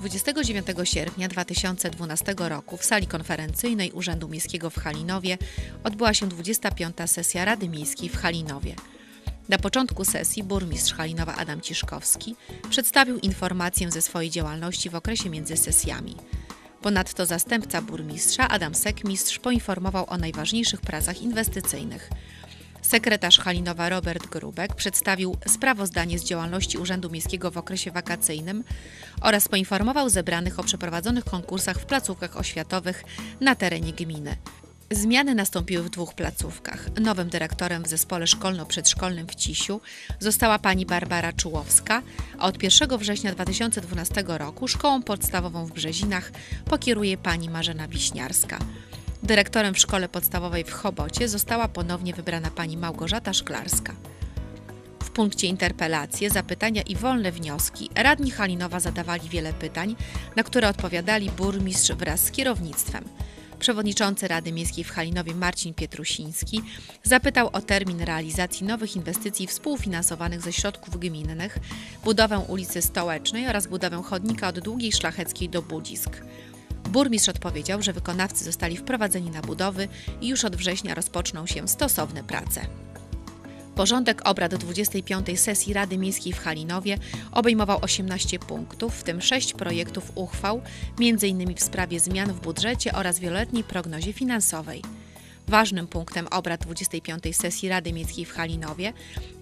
29 sierpnia 2012 roku w sali konferencyjnej Urzędu Miejskiego w Halinowie odbyła się 25. sesja Rady Miejskiej w Halinowie. Na początku sesji burmistrz Halinowa Adam Ciszkowski przedstawił informację ze swojej działalności w okresie między sesjami. Ponadto zastępca burmistrza Adam Sekmistrz poinformował o najważniejszych pracach inwestycyjnych. Sekretarz Halinowa Robert Grubek przedstawił sprawozdanie z działalności Urzędu Miejskiego w okresie wakacyjnym oraz poinformował zebranych o przeprowadzonych konkursach w placówkach oświatowych na terenie gminy. Zmiany nastąpiły w dwóch placówkach. Nowym dyrektorem w zespole szkolno-przedszkolnym w Cisiu została pani Barbara Czułowska, a od 1 września 2012 roku szkołą podstawową w Brzezinach pokieruje pani Marzena Wiśniarska. Dyrektorem w szkole podstawowej w Chobocie została ponownie wybrana pani Małgorzata Szklarska. W punkcie interpelacje, zapytania i wolne wnioski radni Halinowa zadawali wiele pytań, na które odpowiadali burmistrz wraz z kierownictwem. Przewodniczący Rady Miejskiej w Halinowie Marcin Pietrusiński zapytał o termin realizacji nowych inwestycji współfinansowanych ze środków gminnych, budowę ulicy Stołecznej oraz budowę chodnika od Długiej Szlacheckiej do Budzisk. Burmistrz odpowiedział, że wykonawcy zostali wprowadzeni na budowy i już od września rozpoczną się stosowne prace. Porządek obrad 25. sesji Rady Miejskiej w Halinowie obejmował 18 punktów, w tym 6 projektów uchwał, m.in. w sprawie zmian w budżecie oraz wieloletniej prognozie finansowej. Ważnym punktem obrad 25. sesji Rady Miejskiej w Halinowie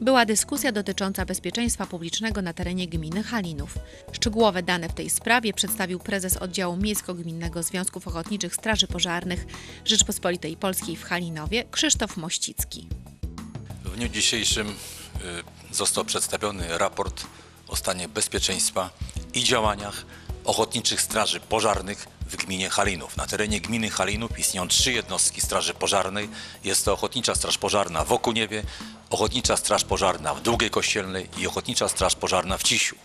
była dyskusja dotycząca bezpieczeństwa publicznego na terenie gminy Halinów. Szczegółowe dane w tej sprawie przedstawił prezes oddziału Miejsko-Gminnego Związków Ochotniczych Straży Pożarnych Rzeczpospolitej Polskiej w Halinowie Krzysztof Mościcki. W dniu dzisiejszym y, został przedstawiony raport o stanie bezpieczeństwa i działaniach ochotniczych straży pożarnych w gminie Halinów. Na terenie gminy Halinów istnieją trzy jednostki straży pożarnej. Jest to Ochotnicza Straż Pożarna w Okuniewie, Ochotnicza Straż Pożarna w Długiej Kościelnej i Ochotnicza Straż Pożarna w Cisiu.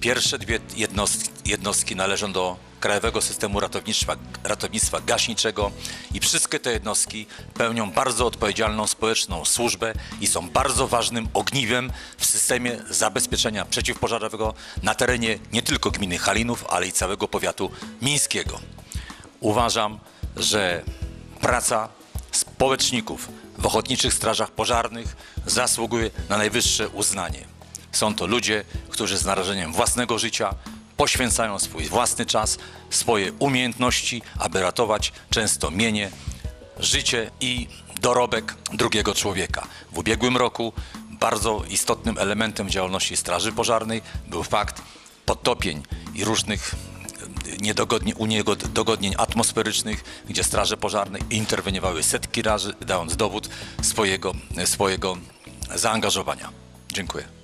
Pierwsze dwie jednostki, jednostki należą do Krajowego Systemu Ratownictwa, Ratownictwa Gaśniczego i wszystkie te jednostki pełnią bardzo odpowiedzialną społeczną służbę i są bardzo ważnym ogniwem w systemie zabezpieczenia przeciwpożarowego na terenie nie tylko gminy Halinów, ale i całego powiatu mińskiego. Uważam, że praca społeczników w ochotniczych strażach pożarnych zasługuje na najwyższe uznanie. Są to ludzie, którzy z narażeniem własnego życia poświęcają swój własny czas, swoje umiejętności, aby ratować często mienie, życie i dorobek drugiego człowieka. W ubiegłym roku bardzo istotnym elementem działalności Straży Pożarnej był fakt podtopień i różnych niedogodnie, uniedogodnień atmosferycznych, gdzie straże pożarne interweniowały setki razy, dając dowód swojego, swojego zaangażowania. Dziękuję.